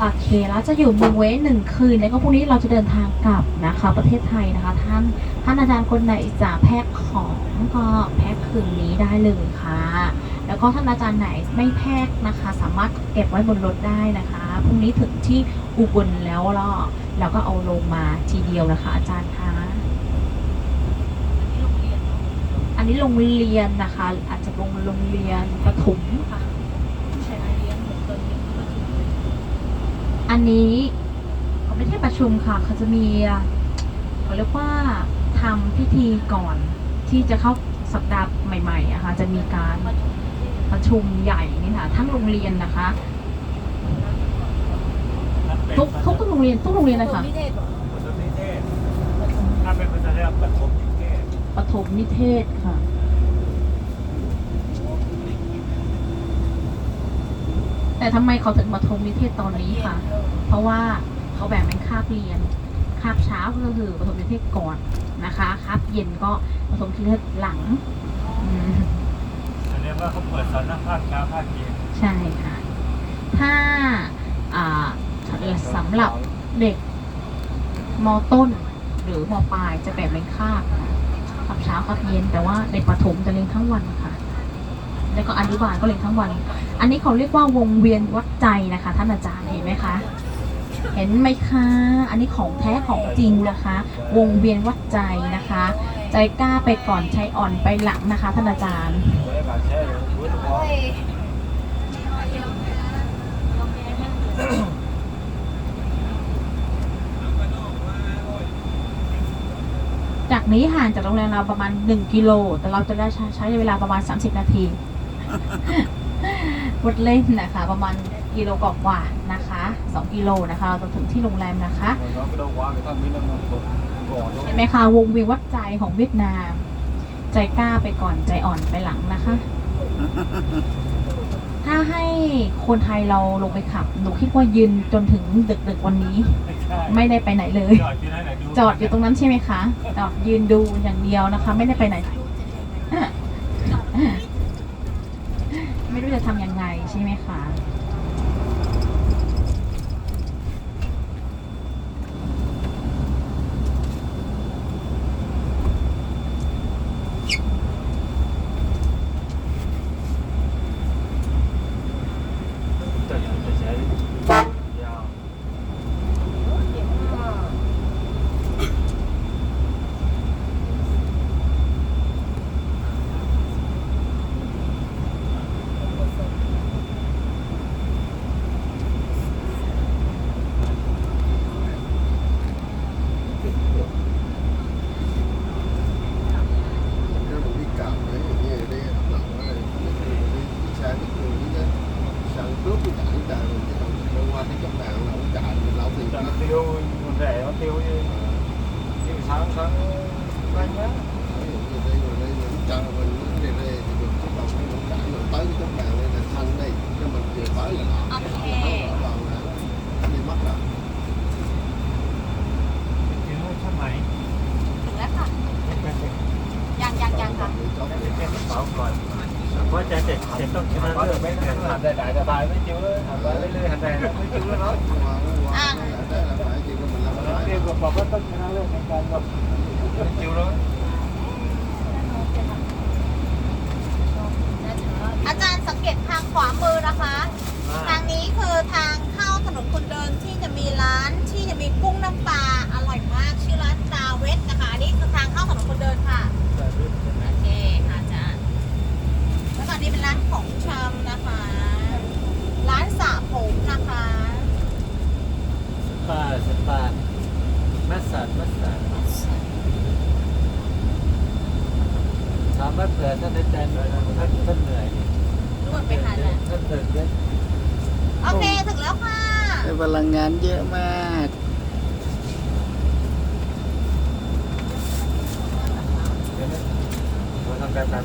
โอเคแล้วจะอยู่เมืองเว้หนึ่งคืน แล้วก็พรุ่งนี้เราจะเดินทางกลับนะคะ ประเทศไทยนะคะ ท่านท่านอาจารย์คนไหนจะแพ็คของก็แพ็คคืนนี้ได้เลยค่ะ แล้วก็ท่านอาจารย์ไหนไม่แพ็คนะคะ สามารถเก็บไว้บนรถได้นะคะพรุ่งนี้ถึงที่อุบลแล้วเราเราก็เอาลงมาทีเดียวนะคะ อาจารย์คะอันนี้โรงเรียนนะคะ อาจจะลงโรงเรียนประถมค่ะ อันนี้เขาไม่ใช่ประชุมค่ะ เขาจะมีเขาเรียกว่าทำพิธีก่อนที่จะเข้าสัปดาห์ใหม่ๆอะค่ะจะมีการประชุมใหญ่นี่ค่ะทั้งโรงเรียนนะคะ ทุกทุกโรงเรียนทุกโรงเรียนเลยค่ะนิเทศเหรอปฐมนิเทศถ้าเป็นภาษาไทยปฐมนิเทศปฐมนิเทศค่ะ แต่ทำไมเขาถึงปฐมนิเทศตอนนี้ค่ะ เพราะว่าเขาแบ่งเป็นคาบเรียนคาบเช้าก็คือปฐมนิเทศก่อนนะคะคาบเย็นก็ปฐมนิเทศหลังอืมแสดงว่าเขาเปิดสอนนักภาคเช้าภาคเย็นใช่ค่ะ ถ้าอ่าสำหรับเด็กมต้น หรือมปลายจะแบ่งเป็นคาบค่ะคาบเช้าคาบเย็น แต่ว่าเด็กประถมจะเรียนทั้งวันค่ะ แล้วก็อนุบาลก็เรียนทั้งวัน อันนี้เขาเรียกว่าวงเวียนวัดใจนะคะ ท่านอาจารย์เห็นไหมคะเห็นไหมคะ อันนี้ของแท้ของจริงนะคะ วงเวียนวัดใจนะคะ ใจกล้าไปก่อนใจอ่อนไปหลังนะคะท่านอาจารย์จากนี้ห่างจากโรงแรมเราประมาณ 1 กิโล แต่เราจะได้ใช้ใช้เวลาประมาณ 30 นาที วดเล่นนะคะ ประมาณกิโลกว่าๆนะคะ2กิโลนะคะเราจะถึงที่โรงแรมนะคะ เห็นไหมคะวงเวียนวัดใจของเวียดนาม ใจกล้าไปก่อนใจอ่อนไปหลังนะคะ ถ้าให้คนไทยเราลงไปขับหนูคิดว่ายืนจนถึงดึกๆวันนี้ ไม่ใช่ไม่ได้ไปไหนเลยจอดอยู่นั่นแหละดูจอดอยู่ตรงนั้นใช่ไหมคะจอดยืนดูอย่างเดียวนะคะ ไม่ได้ไปไหน ไม่รู้จะทำยังไงใช่ไหมคะ nước tôi chạy trời đi qua cái chỗ nào là cũng chạy mình lâu thì nó tiêu mình rẻ nó tiêu như ờ. tiêu sáng sáng quanh á chờ mình đi về thì mình bắt đầu mình chạy mình tới cái chỗ nào đây là xanh đi cho mình về tới là họ đầu là đi mất rồi. Jangan, jangan, jangan. วค่ะเป็นเด็กยังยังยังค่ะ Để cho จะเป็นกระเป๋าก่อนเพราะจะเด็กเด็กต้องชนะเลิศไม่ได้หันได้ได้สบายไม่จิ้วเลยหันไปเรื่อยๆหันได้ไม่จิ้วเลยเนาะ qua qua À. nó lại đây là phải chỉ có mình làm แล้วเรียกบอกว่าต้องชนะเลิศในการแบบไม่จิ้วเลยอาจารย์สังเกตทางขวามือนะคะ ทางนี้คือทางเข้าถนนคนเดินที่จะมีร้านที่จะมีกุ้งน้ำปลาอร่อยมากชื่อร้านดาเวสนะคะอันนี้คือทางเข้าถนนคนเดินค่ะ โอเคค่ะอาจารย์ แล้วก็อันนี้เป็นร้านของชำนะคะ ร้านสระผมนะคะ สปาสปามัสสัดมัสสัดถามว่าเผื่อท่านอาจารย์ท่านท่านเหนื่อยนวดไปหาแล้วท่านตื่นเต้นโอเค ถึงแล้วค่ะได้พลังงานเยอะมากเดี๋ยวนะเราทำการตาม